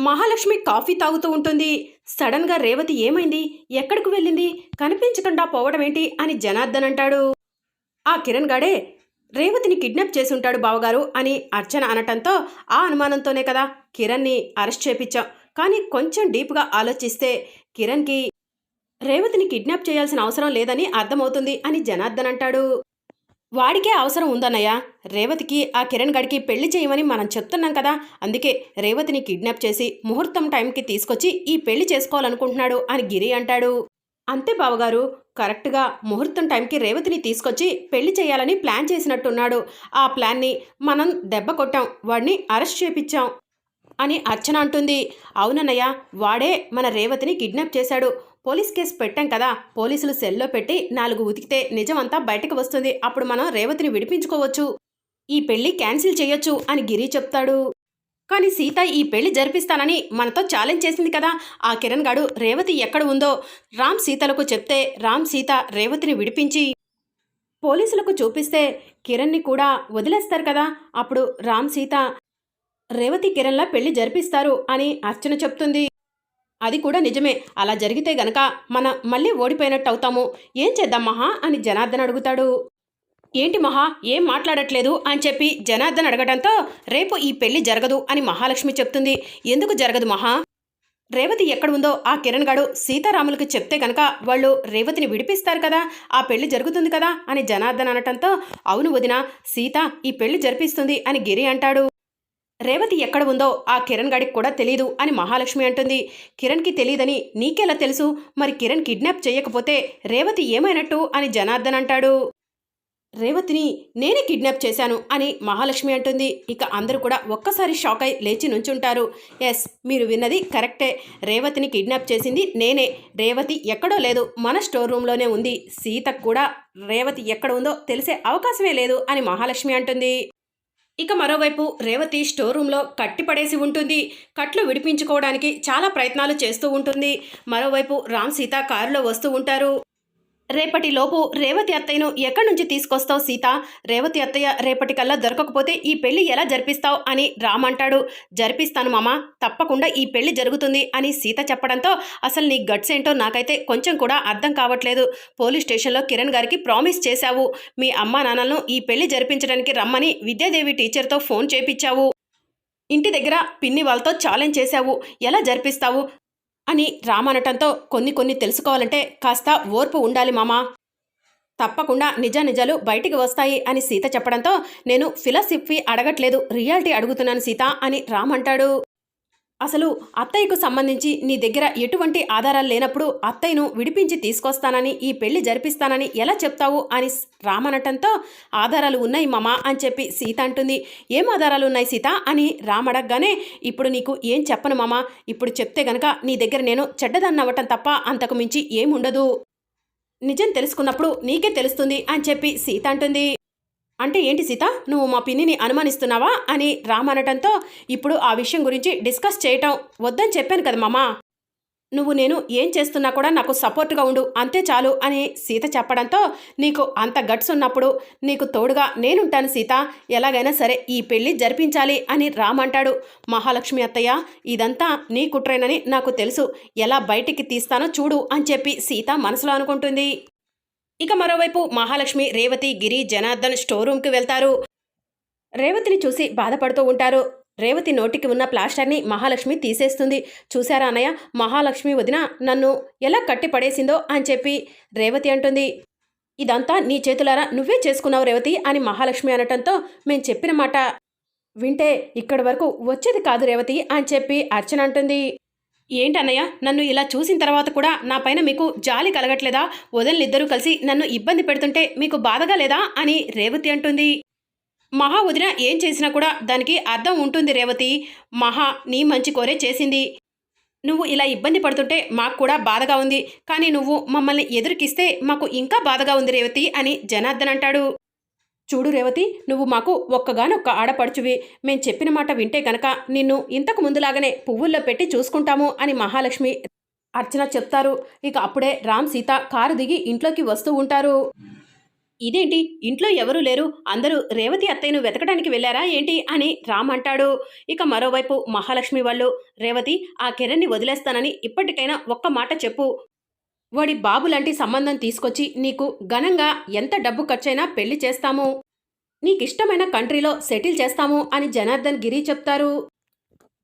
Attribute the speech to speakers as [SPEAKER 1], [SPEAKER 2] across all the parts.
[SPEAKER 1] Mahalakshmi coffee తాగుతూ ఉంటుంది. సడన్గా రేవతి ఏమైంది? ఎక్కడికి వెళ్ళింది? కనిపించకుండా పోవడం ఏంటి? అని జనార్దన్ అంటాడు. ఆ కిరణ్ గాడే రేవతిని కిడ్నాప్ చేసి ఉంటాడు బావగారు అని అర్చన అనటంతో ఆ అనుమానంతోనే కదా కిరణ్ని అరెస్ట్ చేపించాం కానీ కొంచెం డీప్గా ఆలోచిస్తే కిరణ్కి రేవతిని కిడ్నాప్ చేయాల్సిన అవసరం లేదని అర్థమవుతుంది అని జనార్దన్ అంటాడు. వాడికే అవసరం ఉందన్నయ్య. రేవతికి ఆ కిరణ్ గడికి పెళ్ళి చేయమని మనం చెప్తున్నాం కదా. అందుకే రేవతిని కిడ్నాప్ చేసి ముహూర్తం టైంకి తీసుకొచ్చి ఈ పెళ్ళి చేసుకోవాలనుకుంటున్నాడు అని గిరి అంటాడు. అంతే బావగారు. కరెక్ట్గా ముహూర్తం టైంకి రేవతిని తీసుకొచ్చి పెళ్ళి చేయాలని ప్లాన్ చేసినట్టున్నాడు. ఆ ప్లాన్ని మనం దెబ్బ కొట్టాం. వాడిని అరెస్ట్ చేపించాం అని అర్చన అంటుంది. అవునన్నయ్య వాడే మన రేవతిని కిడ్నాప్ చేశాడు. పోలీస్ కేసు పెట్టాం కదా పోలీసులు సెల్లో పెట్టి నాలుగు ఉతికితే నిజమంతా బయటకు వస్తుంది. అప్పుడు మనం రేవతిని విడిపించుకోవచ్చు. ఈ పెళ్ళి క్యాన్సిల్ చేయొచ్చు అని గిరి చెప్తాడు. కానీ సీత ఈ పెళ్ళి జరిపిస్తానని మనతో ఛాలెంజ్ చేసింది కదా ఆ కిరణ్ గాడు రేవతి ఎక్కడ ఉందో రామ్ సీతలకు చెప్తే రామ్ సీత రేవతిని విడిపించి పోలీసులకు చూపిస్తే కిరణ్ని కూడా వదిలేస్తారు కదా అప్పుడు రామ్ సీత రేవతి కిరణ్లా పెళ్ళి జరిపిస్తారు అని అర్చన చెప్తుంది. అది కూడా నిజమే. అలా జరిగితే గనక మనం మళ్ళీ ఓడిపోయినట్టు అవుతాము. ఏం చేద్దాం మహా? అని జనార్దన్ అడుగుతాడు. ఏంటి మహా? ఏం మాట్లాడట్లేదు? అని చెప్పి జనార్దన్ అడగడంతో రేపు ఈ పెళ్ళి జరగదు అని మహాలక్ష్మి చెప్తుంది. ఎందుకు జరగదు మహా? రేవతి ఎక్కడ ఉందో ఆ కిరణ్ గాడు సీతారాములకు చెప్తే కనుక వాళ్ళు రేవతిని విడిపిస్తారు కదా? ఆ పెళ్ళి జరుగుతుంది కదా? అని జనార్దన్ అనటంతో అవును వదిన సీత ఈ పెళ్ళి జరిపిస్తుంది అని గిరి అంటాడు. రేవతి ఎక్కడ ఉందో ఆ కిరణ్ గాడికి కూడా తెలీదు అని మహాలక్ష్మి అంటుంది. కిరణ్కి తెలియదని నీకెలా తెలుసు? మరి కిరణ్ కిడ్నాప్ చేయకపోతే రేవతి ఏమైనట్టు? అని జనార్దన్ అంటాడు. రేవతిని నేనే కిడ్నాప్ చేశాను అని మహాలక్ష్మి అంటుంది. ఇక అందరూ కూడా ఒక్కసారి షాక్ అయి లేచి నుంచుంటారు. ఎస్ మీరు విన్నది కరెక్టే. రేవతిని కిడ్నాప్ చేసింది నేనే. రేవతి ఎక్కడో లేదు. మన స్టోర్ రూమ్లోనే ఉంది. సీతకు కూడా రేవతి ఎక్కడ ఉందో తెలిసే అవకాశమే లేదు అని మహాలక్ష్మి అంటుంది. ఇక మరోవైపు రేవతి స్టోర్ రూమ్లో కట్టిపడేసి ఉంటుంది. కట్లు విడిపించుకోవడానికి చాలా ప్రయత్నాలు చేస్తూ ఉంటుంది. మరోవైపు రామ్ సీత కారులో వస్తూ ఉంటారు. రేపటిలోపు రేవతి అత్తయ్యను ఎక్కడి నుంచి తీసుకొస్తావు సీత? రేవతి అత్తయ్య రేపటికల్లా దొరకకపోతే ఈ పెళ్ళి ఎలా జరిపిస్తావు అని రామ్ అంటాడు. జరిపిస్తాను మామ తప్పకుండా ఈ పెళ్ళి జరుగుతుంది అని సీత చెప్పడంతో అసలు నీ గట్స్ ఏంటో నాకైతే కొంచెం కూడా అర్థం కావట్లేదు. పోలీస్ స్టేషన్లో కిరణ్ గారికి ప్రామిస్ చేశావు. మీ అమ్మా నాన్నలను ఈ పెళ్ళి జరిపించడానికి రమ్మని విద్యాదేవి టీచర్తో ఫోన్ చేపించావు. ఇంటి దగ్గర పిన్ని వాళ్ళతో ఛాలెంజ్ చేశావు. ఎలా జరిపిస్తావు? అని రామనటంతో కొన్ని కొన్ని తెలుసుకోవాలంటే కాస్త ఓర్పు ఉండాలి మామా. తప్పకుండా నిజ నిజాలు బయటికి వస్తాయి అని సీత చెప్పడంతో నేను ఫిలాసఫీ అడగట్లేదు రియాలిటీ అడుగుతున్నాను సీత అని రామ్ అంటాడు. అసలు అత్తయ్యకు సంబంధించి నీ దగ్గర ఎటువంటి ఆధారాలు లేనప్పుడు అత్తయ్యను విడిపించి తీసుకొస్తానని ఈ పెళ్ళి జరిపిస్తానని ఎలా చెప్తావు? అని రామనటంతో ఆధారాలు ఉన్నాయి మామ అని చెప్పి సీత అంటుంది. ఏం ఆధారాలు ఉన్నాయి సీత? అని రామడగ్గానే ఇప్పుడు నీకు ఏం చెప్పను మామ. ఇప్పుడు చెప్తే గనక నీ దగ్గర నేను చెడ్డదన్నవ్వటం తప్ప అంతకు మించి ఏముండదు. నిజం తెలుసుకున్నప్పుడు నీకే తెలుస్తుంది అని చెప్పి సీత అంటుంది. అంటే ఏంటి సీత? నువ్వు మా పిన్నిని అనుమానిస్తున్నావా? అని రామ్ అనటంతో ఇప్పుడు ఆ విషయం గురించి డిస్కస్ చేయటం వద్దని చెప్పాను కదా మామా. నువ్వు నేను ఏం చేస్తున్నా కూడా నాకు సపోర్ట్గా ఉండు అంతే చాలు అని సీత చెప్పడంతో నీకు అంత గట్స్ ఉన్నప్పుడు నీకు తోడుగా నేనుంటాను సీత. ఎలాగైనా సరే ఈ పెళ్ళి జరిపించాలి అని రామ్ అంటాడు. మహాలక్ష్మి అత్తయ్య ఇదంతా నీ కుట్రేనని నాకు తెలుసు. ఎలా బయటికి తీస్తానో చూడు అని చెప్పి సీత మనసులో అనుకుంటుంది. ఇక మరోవైపు మహాలక్ష్మి రేవతి గిరి జనార్దన్ స్టోర్ రూమ్కి వెళ్తారు. రేవతిని చూసి బాధపడుతూ ఉంటారు. రేవతి నోటికి ఉన్న ప్లాస్టర్ని మహాలక్ష్మి తీసేస్తుంది. చూశారా అన్నయ్య మహాలక్ష్మి వదిన నన్ను ఎలా కట్టి పడేసిందో అని చెప్పి రేవతి అంటుంది. ఇదంతా నీ చేతులారా నువ్వే చేసుకున్నావు రేవతి అని మహాలక్ష్మి అనటంతో మేం చెప్పిన మాట వింటే ఇక్కడి వరకు వచ్చేది కాదు రేవతి అని చెప్పి అర్చన అంటుంది. ఏంటన్నయ్య? నన్ను ఇలా చూసిన తర్వాత కూడా నా పైన మీకు జాలి కలగట్లేదా? వదిలిద్దరూ కలిసి నన్ను ఇబ్బంది పెడుతుంటే మీకు బాధగా లేదా? అని రేవతి అంటుంది. మహా వదిన ఏం చేసినా కూడా దానికి అర్థం ఉంటుంది రేవతి. మహా నీ మంచి కోరే చేసింది. నువ్వు ఇలా ఇబ్బంది పడుతుంటే మాకు కూడా బాధగా ఉంది. కానీ నువ్వు మమ్మల్ని ఎదురుకిస్తే మాకు ఇంకా బాధగా ఉంది రేవతి అని జనార్దన్ అంటాడు. చూడు రేవతి నువ్వు మాకు ఒక్కగానొక్క ఆడపడుచువి. మేం చెప్పిన మాట వింటే గనక నిన్ను ఇంతకు ముందులాగానే పువ్వుల్లో పెట్టి చూసుకుంటాము అని మహాలక్ష్మి అర్చన చెప్తారు. ఇక అప్పుడే రామ్ సీత కారు దిగి ఇంట్లోకి వస్తూ ఉంటారు. ఇదేంటి? ఇంట్లో ఎవరూ లేరు. అందరూ రేవతి అత్తయ్యను వెతకడానికి వెళ్ళారా ఏంటి అని రామ్ అంటాడు. ఇక మరోవైపు మహాలక్ష్మి వాళ్ళు రేవతి ఆ కిరణ్ని వదిలేస్తానని ఇప్పటికైనా ఒక్క మాట చెప్పు. వాడి బాబు లాంటి సంబంధం తీసుకొచ్చి నీకు ఘనంగా ఎంత డబ్బు ఖర్చైనా పెళ్ళి చేస్తాము. నీకిష్టమైన కంట్రీలో సెటిల్ చేస్తాము అని జనార్దన్ గిరి చెప్తారు.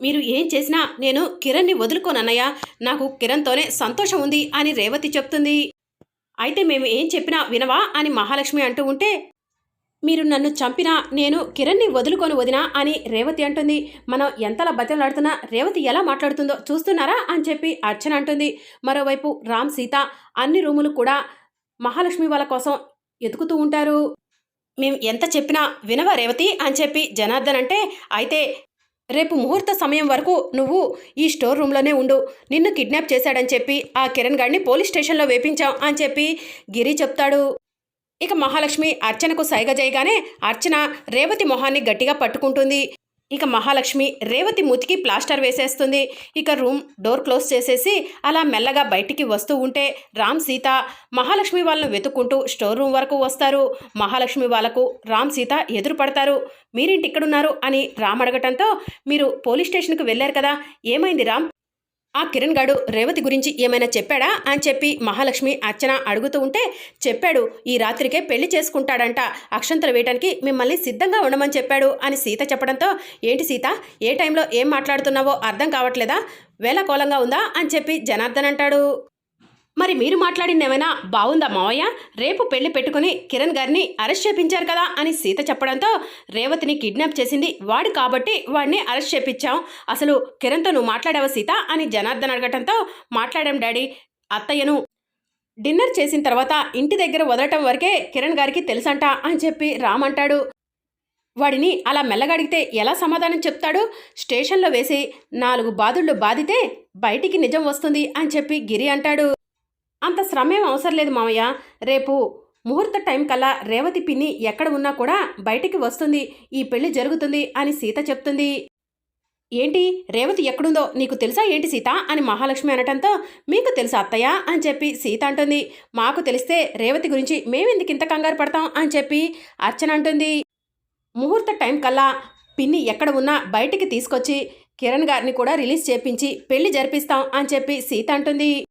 [SPEAKER 1] మీరు ఏం చేసినా నేను కిరణ్ని వదులుకోనన్నయ్య నాకు కిరణ్తోనే సంతోషం ఉంది అని రేవతి చెప్తుంది. అయితే మేము ఏం చెప్పినా వినవా అని మహాలక్ష్మి అంటూ ఉంటే మీరు నన్ను చంపినా నేను కిరణ్ని వదులుకొని వదినా అని రేవతి అంటుంది. మనం ఎంతలా బతిలాడుతున్నా రేవతి ఎలా మాట్లాడుతుందో చూస్తున్నారా అని చెప్పి అర్చన అంటుంది. మరోవైపు రామ్ సీత అన్ని రూములు కూడా మహాలక్ష్మి వాళ్ళ కోసం ఎతుకుతూ ఉంటారు. మేము ఎంత చెప్పినా వినవా రేవతి అని చెప్పి జనార్దన్ అంటే అయితే రేపు ముహూర్త సమయం వరకు నువ్వు ఈ స్టోర్ రూమ్లోనే ఉండు. నిన్ను కిడ్నాప్ చేశాడని చెప్పి ఆ కిరణ్ గాడిని పోలీస్ స్టేషన్లో వేపించాం అని చెప్పి గిరి చెప్తాడు. ఇక మహాలక్ష్మి అర్చనకు సైగ చేయగానే అర్చన రేవతి మొహాన్ని గట్టిగా పట్టుకుంటుంది. ఇక మహాలక్ష్మి రేవతి ముతికి ప్లాస్టర్ వేసేస్తుంది. ఇక రూమ్ డోర్ క్లోజ్ చేసేసి అలా మెల్లగా బయటికి వస్తూ ఉంటే రామ్ సీత మహాలక్ష్మి వాళ్ళను వెతుక్కుంటూ స్టోర్ రూమ్ వరకు వస్తారు. మహాలక్ష్మి వాళ్ళకు రామ్ సీత ఎదురు పడతారు మీరేంటి ఇక్కడున్నారు? అని రామ్ అడగటంతో మీరు పోలీస్ స్టేషన్కి వెళ్ళారు కదా. ఏమైంది రామ్? ఆ కిరణ్ గాడు రేవతి గురించి ఏమైనా చెప్పాడా? అని చెప్పి మహాలక్ష్మి అర్చన అడుగుతూ ఉంటే చెప్పాడు ఈ రాత్రికే పెళ్ళి చేసుకుంటాడంట. అక్షంతలు వేయటానికి మిమ్మల్ని సిద్ధంగా ఉండమని చెప్పాడు అని సీత చెప్పడంతో ఏంటి సీత ఏ టైంలో ఏం మాట్లాడుతున్నావో అర్థం కావట్లేదా? వేళకోలంగా ఉందా? అని చెప్పి జనార్దన్ అంటాడు. మరి మీరు మాట్లాడింది ఏమైనా బాగుందా మావయ్య? రేపు పెళ్ళి పెట్టుకుని కిరణ్ గారిని అరెస్ట్ చేపించారు కదా అని సీత చెప్పడంతో రేవతిని కిడ్నాప్ చేసింది వాడు కాబట్టి వాడిని అరెస్ట్ చేపించాం. అసలు కిరణ్తో నువ్వు మాట్లాడావా సీత? అని జనార్దన్ అడగటంతో మాట్లాడాం డాడీ అత్తయ్యను. డిన్నర్ చేసిన తర్వాత ఇంటి దగ్గర వదలటం వరకే కిరణ్ గారికి తెలుసంట అని చెప్పి రామ్ అంటాడు. వాడిని అలా మెల్లగడిగితే ఎలా సమాధానం చెప్తాడు? స్టేషన్లో వేసి నాలుగు బాదుళ్ళు బాధితే బయటికి నిజం వస్తుంది అని చెప్పి గిరి అంటాడు. అంత శ్రమేం అవసరం లేదు మామయ్య. రేపు ముహూర్త టైం కల్లా రేవతి పిన్ని ఎక్కడ ఉన్నా కూడా బయటికి వస్తుంది. ఈ పెళ్ళి జరుగుతుంది అని సీత చెప్తుంది. ఏంటి? రేవతి ఎక్కడుందో నీకు తెలుసా ఏంటి సీత? అని మహాలక్ష్మి అనటంతో మీకు తెలుసా అత్తయ్య? అని చెప్పి సీత అంటుంది. మాకు తెలిస్తే రేవతి గురించి మేమెందుకు ఇంత కంగారు పడతాం? అని చెప్పి అర్చన అంటుంది. ముహూర్త టైం కల్లా పిన్ని ఎక్కడ ఉన్నా బయటికి తీసుకొచ్చి కిరణ్ గారిని కూడా రిలీజ్ చేపించి పెళ్ళి జరిపిస్తాం అని చెప్పి సీత అంటుంది.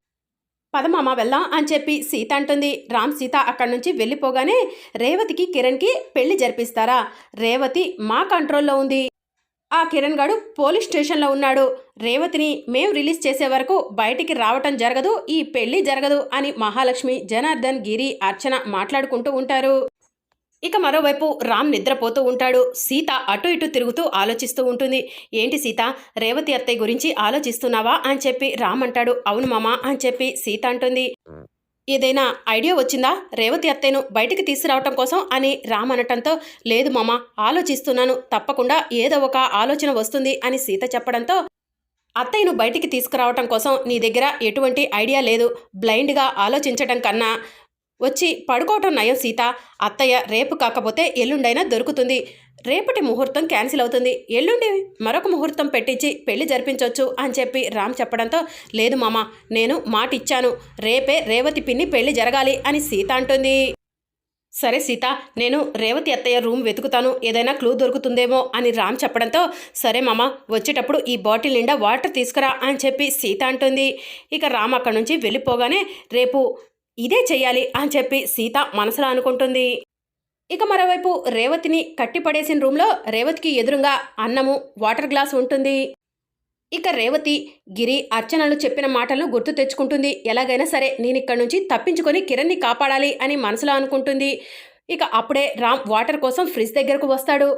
[SPEAKER 1] పదమామ వెళ్దాం అని చెప్పి సీత అంటుంది. రామ్ సీత అక్కడి నుంచి వెళ్ళిపోగానే రేవతికి కిరణ్కి పెళ్ళి జరిపిస్తారా? రేవతి మా కంట్రోల్లో ఉంది. ఆ కిరణ్ గాడు పోలీస్ స్టేషన్లో ఉన్నాడు. రేవతిని మేము రిలీజ్ చేసే వరకు బయటికి రావటం జరగదు ఈ పెళ్ళి జరగదు అని మహాలక్ష్మి జనార్దన్ గిరి అర్చన మాట్లాడుకుంటూ ఉంటారు. ఇక మరోవైపు రామ్ నిద్రపోతూ ఉంటాడు. సీత అటు ఇటు తిరుగుతూ ఆలోచిస్తూ ఉంటుంది. ఏంటి సీత? రేవతి అత్తయ్య గురించి ఆలోచిస్తున్నావా? అని చెప్పి రామ్ అంటాడు. అవును మామ అని చెప్పి సీత అంటుంది. ఏదైనా ఐడియా వచ్చిందా? రేవతి అత్తయ్యను బయటికి తీసుకురావటం కోసం అని రామ్ అనటంతో లేదు మామ ఆలోచిస్తున్నాను. తప్పకుండా ఏదో ఒక ఆలోచన వస్తుంది అని సీత చెప్పడంతో అత్తయ్యను బయటికి తీసుకురావటం కోసం నీ దగ్గర ఎటువంటి ఐడియా లేదు. బ్లైండ్గా ఆలోచించటం కన్నా వచ్చి పడుకోవటం నయం సీత. అత్తయ్య రేపు కాకపోతే ఎల్లుండైనా దొరుకుతుంది. రేపటి ముహూర్తం క్యాన్సిల్ అవుతుంది. ఎల్లుండి మరొక ముహూర్తం పెట్టించి పెళ్ళి జరిపించవచ్చు అని చెప్పి రామ్ చెప్పడంతో లేదు మామ నేను మాట ఇచ్చాను రేపే రేవతి పిన్ని పెళ్ళి జరగాలి అని సీత అంటుంది. సరే సీత నేను రేవతి అత్తయ్య రూమ్ వెతుకుతాను. ఏదైనా క్లూ దొరుకుతుందేమో అని రామ్ చెప్పడంతో సరే మామ వచ్చేటప్పుడు ఈ బాటిల్ నిండా వాటర్ తీసుకురా అని చెప్పి సీత అంటుంది. ఇక రామ్ అక్కడి నుంచి వెళ్ళిపోగానే రేపు ఇదే చెయ్యాలి అని చెప్పి సీత మనసులో అనుకుంటుంది. ఇక మరోవైపు రేవతిని కట్టిపడేసిన రూమ్లో రేవతికి ఎదురుగా అన్నము వాటర్ గ్లాస్ ఉంటుంది. ఇక రేవతి గిరి అర్చనలు చెప్పిన మాటలను గుర్తు తెచ్చుకుంటుంది. ఎలాగైనా సరే నేను ఇక్కడి నుంచి తప్పించుకొని కిరణ్ని కాపాడాలి అని మనసులో అనుకుంటుంది. ఇక అప్పుడే రామ్ వాటర్ కోసం ఫ్రిడ్జ్ దగ్గరకు వస్తాడు.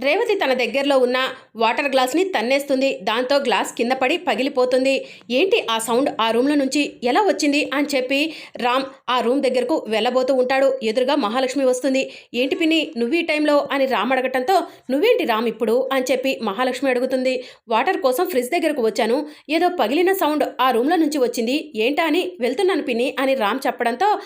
[SPEAKER 1] రేవతి తన దగ్గరలో ఉన్న వాటర్ గ్లాస్ని తన్నేస్తుంది. దాంతో గ్లాస్ కింద పడి పగిలిపోతుంది. ఏంటి ఆ సౌండ్? ఆ రూమ్లో నుంచి ఎలా వచ్చింది? అని చెప్పి రామ్ ఆ రూమ్ దగ్గరకు వెళ్ళబోతూ ఉంటాడు. ఎదురుగా మహాలక్ష్మి వస్తుంది. ఏంటి పిన్ని నువ్వు ఈ టైంలో? అని రామ్ అడగటంతో నువ్వేంటి రామ్ ఇప్పుడు? అని చెప్పి మహాలక్ష్మి అడుగుతుంది. వాటర్ కోసం ఫ్రిడ్జ్ దగ్గరకు వచ్చాను. ఏదో పగిలిన సౌండ్ ఆ రూమ్లో నుంచి వచ్చింది. ఏంటా అని వెళ్తున్నాను పిన్ని అని రామ్ చెప్పడంతో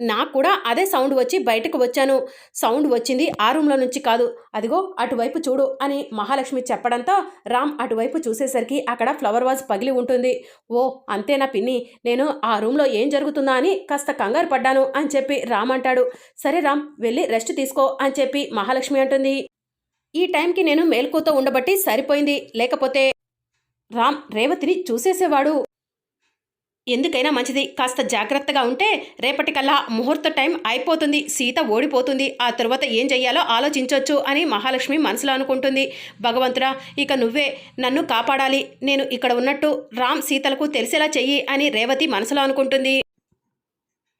[SPEAKER 1] నాకు కూడా అదే సౌండ్ వచ్చి బయటకు వచ్చాను. సౌండ్ వచ్చింది. ఆ రూమ్లో నుంచి కాదు. అదిగో అటువైపు చూడు అని మహాలక్ష్మి చెప్పడంతో రామ్ అటువైపు చూసేసరికి అక్కడ ఫ్లవర్ వాజ్ పగిలి ఉంటుంది. ఓ అంతేనా పిన్ని? నేను ఆ రూమ్లో ఏం జరుగుతుందా అని కాస్త కంగారు పడ్డాను అని చెప్పి రామ్ అంటాడు. సరే రామ్ వెళ్ళి రెస్ట్ తీసుకో అని చెప్పి మహాలక్ష్మి అంటుంది. ఈ టైంకి నేను మేల్కోతో ఉండబట్టి సరిపోయింది. లేకపోతే రామ్ రేవతిని చూసేసేవాడు. ఎందుకైనా మంచిది. కాస్త జాగ్రత్తగా ఉంటే రేపటికల్లా ముహూర్త టైం అయిపోతుంది. సీత ఓడిపోతుంది. ఆ తర్వాత ఏం చెయ్యాలో ఆలోచించవచ్చు అని మహాలక్ష్మి మనసులో అనుకుంటుంది. భగవంతుడా ఇక నువ్వే నన్ను కాపాడాలి. నేను ఇక్కడ ఉన్నట్టు రామ్ సీతలకు తెలిసేలా చెయ్యి అని రేవతి మనసులో అనుకుంటుంది.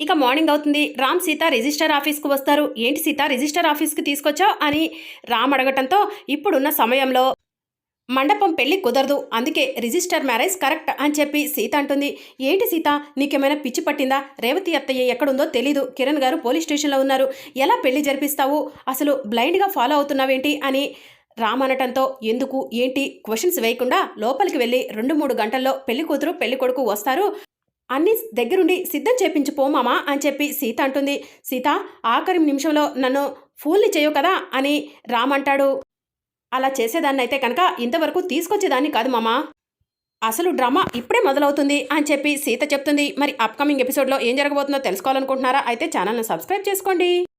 [SPEAKER 1] ఇక మార్నింగ్ అవుతుంది. రామ్ సీత రిజిస్టర్ ఆఫీస్కు వస్తారు. ఏంటి సీత రిజిస్టర్ ఆఫీస్కి తీసుకొచ్చావు అని రామ్ అడగటంతో ఇప్పుడున్న సమయంలో మండపం పెళ్ళి కుదరదు. అందుకే రిజిస్టర్ మ్యారేజ్ కరెక్ట్ అని చెప్పి సీత అంటుంది. ఏంటి సీత? నీకేమైనా పిచ్చి పట్టిందా? రేవతి అత్తయ్య ఎక్కడుందో తెలీదు. కిరణ్ గారు పోలీస్ స్టేషన్లో ఉన్నారు. ఎలా పెళ్ళి జరిపిస్తావు? అసలు బ్లైండ్గా ఫాలో అవుతున్నావేంటి అని రామనటంతో ఎందుకు? ఏంటి? క్వశ్చన్స్ వేయకుండా లోపలికి వెళ్ళి రెండు మూడు గంటల్లో పెళ్ళి కూతురు పెళ్ళి కొడుకు వస్తారు. అన్ని దగ్గరుండి సిద్ధం చేపించు పోమామా అని చెప్పి సీత అంటుంది. సీత ఆఖరి నిమిషంలో నన్ను ఫూల్ని చేయవు కదా అని రామ్ అంటాడు. అలా చేసేదాన్ని అయితే కనుక ఇంతవరకు తీసుకొచ్చేదాన్ని కాదు మామా. అసలు డ్రామా ఇప్పుడే మొదలవుతుంది అని చెప్పి సీత చెప్తుంది. మరి అప్కమింగ్ ఎపిసోడ్లో ఏం జరగబోతుందో తెలుసుకోవాలనుకుంటున్నారా? అయితే ఛానల్ని సబ్స్క్రైబ్ చేసుకోండి.